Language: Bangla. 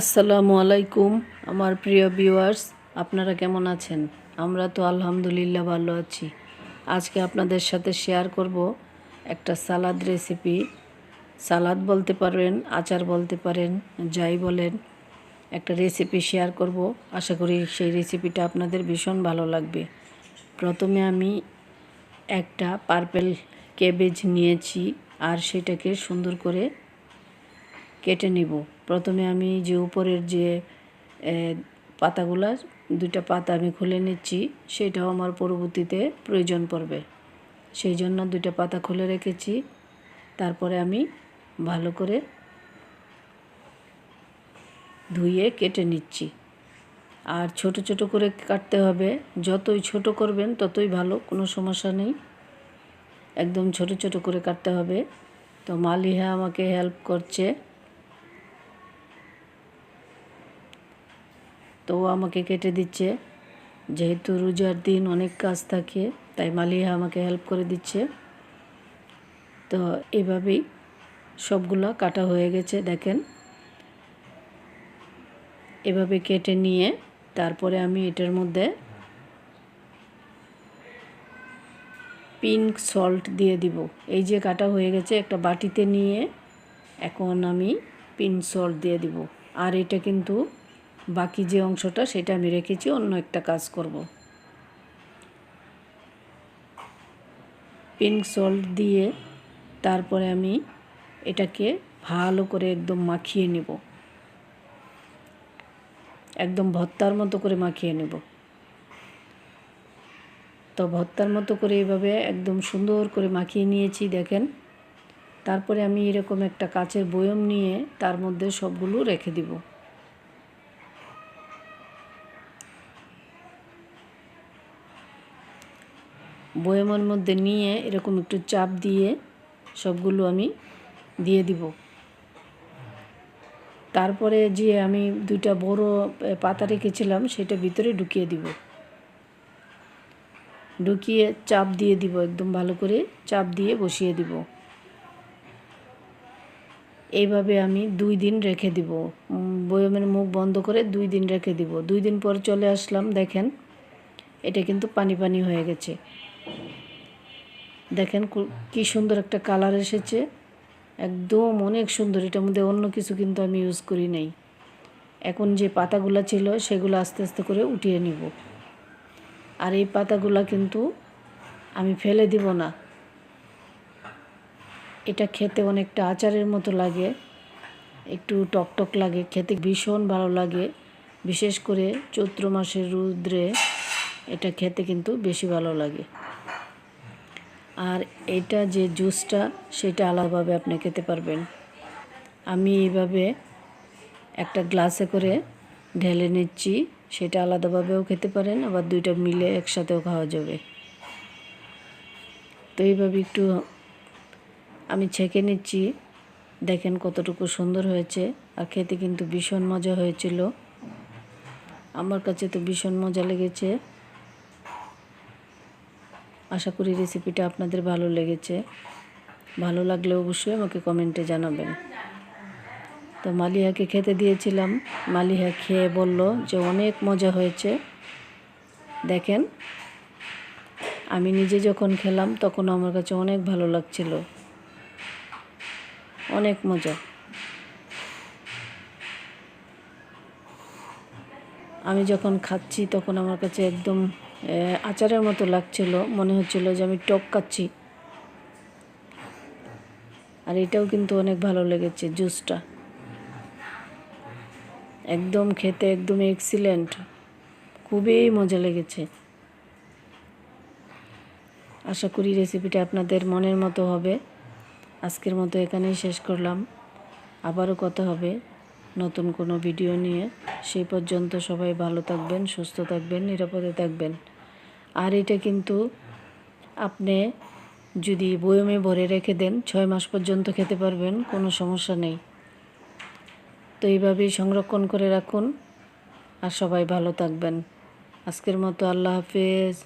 আসসালামু আলাইকুম, আমার প্রিয় ভিউয়ার্স আপনারা কেমন আছেন? আমরা তো আলহামদুলিল্লাহ ভালো আছি। আজকে আপনাদের সাথে শেয়ার করব একটা সালাদ রেসিপি সালাদ বলতে পারেন, আচার বলতে পারেন, যাই বলেন, একটা রেসিপি শেয়ার করব। আশা করি সেই রেসিপিটা আপনাদের ভীষণ ভালো লাগবে। প্রথমে আমি একটা পার্পেল ক্যাবেজ নিয়েছি, আর সেটাকে সুন্দর করে কেটে নিব। প্রথমে আমি যে উপরের যে পাতাগুলা, দুইটা পাতা আমি খুলে নিচ্ছি, সেটাও আমার পরবর্তীতে প্রয়োজন পড়বে। সেই জন্য দুইটা পাতা খুলে রেখেছি। তারপরে আমি ভালো করে ধুয়ে কেটে নিচ্ছি। আর ছোট ছোট করে কাটতে হবে। যতই ছোট করবেন, ততই ভালো, কোনো সমস্যা নেই। একদম ছোট ছোট করে কাটতে হবে। তো মালিহা আমাকে হেল্প করছে। তো ও আমাকে কেটে দিচ্ছে। যেহেতু রোজার দিন অনেক কাজ থাকে, তাই মালিহা আমাকে হেল্প করে দিচ্ছে। তো এভাবেই সবগুলো কাটা হয়ে গেছে, দেখেন। এভাবে কেটে নিয়ে তারপরে আমি এটার মধ্যে পিঙ্ক সল্ট দিয়ে দিব। এই যে কাটা হয়ে গেছে, একটা বাটিতে নিয়ে এখন আমি পিঙ্ক সল্ট দিয়ে দিব। আর এটা কিন্তু বাকি যে অংশটা সেটা আমি রেখেছি, অন্য একটা কাজ করব। পিঙ্ক সল্ট দিয়ে তারপরে আমি এটাকে ভালো করে একদম মাখিয়ে নেব। একদম ভত্তার মতো করে মাখিয়ে নেব। তো ভত্তার মতো করে এইভাবে একদম সুন্দর করে মাখিয়ে নিয়েছি, দেখেন। তারপরে আমি এরকম একটা কাচের বয়ম নিয়ে তার মধ্যে সবগুলো রেখে দিব। বয়মের মধ্যে নিয়ে এরকম একটু চাপ দিয়ে সবগুলো আমি দিয়ে দিব। তারপরে যে আমি দুইটা বড় পাতা রেখেছিলাম সেটা ভিতরে ঢুকিয়ে দিব। ঢুকিয়ে চাপ দিয়ে দিব, একদম ভালো করে চাপ দিয়ে বসিয়ে দিব। এইভাবে আমি দুই দিন রেখে দিব। বয়মের মুখ বন্ধ করে দুই দিন রেখে দিব। দুই দিন পর চলে আসলাম, দেখেন, এটা কিন্তু পানি পানি হয়ে গেছে। দেখেন কি সুন্দর একটা কালার এসেছে। একদম অনেক সুন্দর। এটার মধ্যে অন্য কিছু কিন্তু আমি ইউজ করি নাই। এখন যে পাতাগুলো ছিল, সেগুলো আস্তে আস্তে করে উঠিয়ে নিব। আর এই পাতাগুলো কিন্তু আমি ফেলে দিব না। এটা খেতে অনেকটা আচারের মতো লাগে। একটু টকটক লাগে, খেতে ভীষণ ভালো লাগে। বিশেষ করে চৈত্র মাসের রুদ্রে এটা খেতে কিন্তু বেশি ভালো লাগে। আর এটা যে জুসটা, সেটা আলাদাভাবে আপনি খেতে পারবেন। আমি এইভাবে একটা গ্লাসে করে ঢেলে নিচ্ছি, সেটা আলাদাভাবেও খেতে পারেন, আবার দুইটা মিলে একসাথেও খাওয়া যাবে। তো এইভাবে একটু আমি ছেঁকে নিচ্ছি। দেখেন কতটুকু সুন্দর হয়েছে, আর খেতে কিন্তু ভীষণ মজা হয়েছিল। আমার কাছে তো ভীষণ মজা লেগেছে। আশা করি রেসিপিটা আপনাদের ভালো লেগেছে। ভালো লাগলে অবশ্যই আমাকে কমেন্টে জানাবেন। তো মালিহাকে খেতে দিয়েছিলাম। মালিহা খেয়ে বলল যে অনেক মজা হয়েছে। দেখেন, আমি নিজে যখন খেলাম তখন আমার কাছে অনেক ভালো লাগছিল। অনেক মজা। আমি যখন খাচ্ছি তখন আমার কাছে একদম আচারের মতো লাগছিল। মনে হচ্ছিল যে আমি টক খাচ্ছি। আর এটাও কিন্তু অনেক ভালো লেগেছে, জুসটা। একদম খেতে একদম এক্সিলেন্ট খুবই মজা লেগেছে। আশা করি রেসিপিটা আপনাদের মনের মতো হবে। আজকের মতো এখানেই শেষ করলাম। আবারও কথা হবে। নতুন কোনো ভিডিও নিয়ে, সেই পর্যন্ত সবাই ভালো থাকবেন, সুস্থ থাকবেন, নিরাপদে থাকবেন। আর এটা কিন্তু আপনি যদি বয়মে ভরে রেখে দেন, ছয় মাস পর্যন্ত খেতে পারবেন, কোনো সমস্যা নেই। তো এইভাবেই সংরক্ষণ করে রাখুন। আর সবাই ভালো থাকবেন। আজকের মতো আল্লাহ হাফেজ।